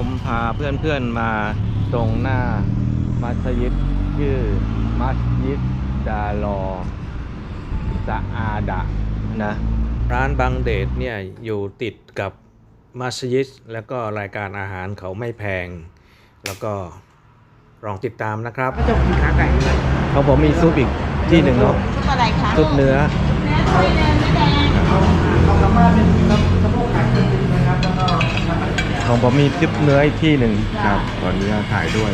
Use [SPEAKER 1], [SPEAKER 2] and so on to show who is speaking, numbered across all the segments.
[SPEAKER 1] ผมพาเพื่อนๆมาตรงหน้ามัสยิดชื่อมัสยิดดาลอสะอาดะนะร้านบังเดชเนี่ยอยู่ติดกับมัสยิดแล้วก็รายการอาหารเขาไม่แพง แล้วก็ลองติดตามนะครับ
[SPEAKER 2] ก็จะกินขาไก่ด้วย
[SPEAKER 1] เขาบอกมีซุปอีกที่หนึ่งเนาะ
[SPEAKER 3] ซุปอะไรคะ
[SPEAKER 1] ซุปเนื้อ
[SPEAKER 3] เนื้อ
[SPEAKER 1] ของผมมีซุปเนื้ออีกที่หนึ่ง
[SPEAKER 4] ครับขออนุญาตถ่ายด้วย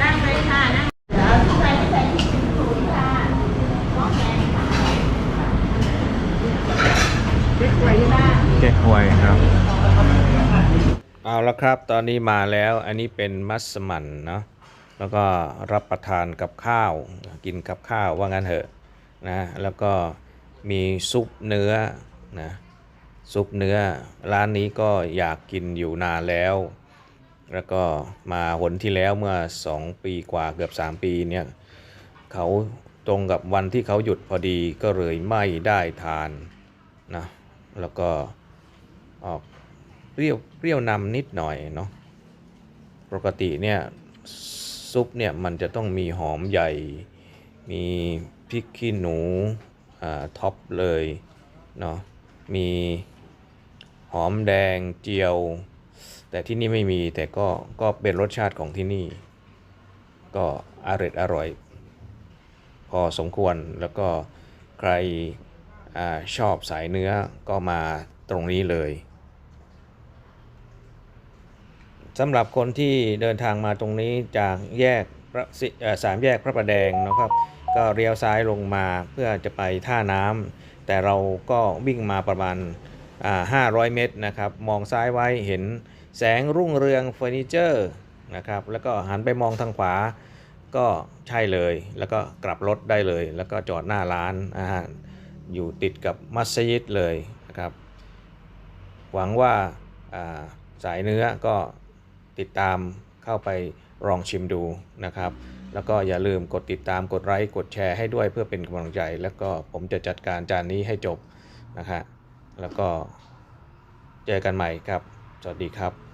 [SPEAKER 3] นั่งเลยค่ะนั่งที่ใส่ที่ใส่ที่ถึงศูนย์ค่ะน้องแกงค่ะ
[SPEAKER 2] พริกไว้ที่หน้า
[SPEAKER 1] เก๊กฮวยครับ เอาละครับตอนนี้มาแล้วอันนี้เป็นมัสมั่นเนาะแล้วก็รับประทานกับข้าว กินกับข้าวว่างั้นเถอะ นะแล้วก็มีซุปเนื้อนะซุปเนื้อร้านนี้ก็อยากกินอยู่นานแล้ว แล้วก็มาหนที่แล้วเมื่อ 2 ปีกว่าเกือบ 3 ปีเนี่ยเขาตรงกับวันที่เขาหยุดพอดีก็เลยไม่ได้ทานนะแล้วก็ออกเปรี้ยวเปรี้ยวนำนิดหน่อยเนาะปกติเนี่ยซุปเนี่ยมันจะต้องมีหอมใหญ่มี พริกขี้หนูท็อปเลยเนาะมีหอมแดงเจียว แต่ที่นี่ไม่มีแต่ก็ก็เป็นรสชาติของที่นี่ ก็อร่อยอร่อย พอสมควรแล้วก็ใครอชอบสายเนื้อก็มาตรงนี้เลยสำหรับคนที่เดินทางมาตรงนี้จากแยกสามแยกพระประแดงนะครับ ก็เลี้ยวซ้ายลงมาเพื่อจะไปท่าน้ำแต่เราก็วิ่งมาประมาณ 500 เมตรนะครับมองซ้ายไว้เห็นแสงรุ่งเรืองเฟอร์นิเจอร์นะครับแล้วก็หันไปมองทางขวาก็ใช่เลย แล้วก็กลับรถได้เลย แล้วก็จอดหน้าร้านอาหารอยู่ติดกับมัสยิดเลยนะครับ หวังว่าอ่าสายเนื้อก็ติดตามเข้าไปลองชิมดูนะครับ แล้วก็อย่าลืมกดติดตามกดไลค์กดแชร์ให้ด้วยเพื่อเป็นกำลังใจ แล้วก็ผมจะจัดการจานนี้ให้จบนะฮะแล้วก็เจอกันใหม่ครับ สวัสดีครับ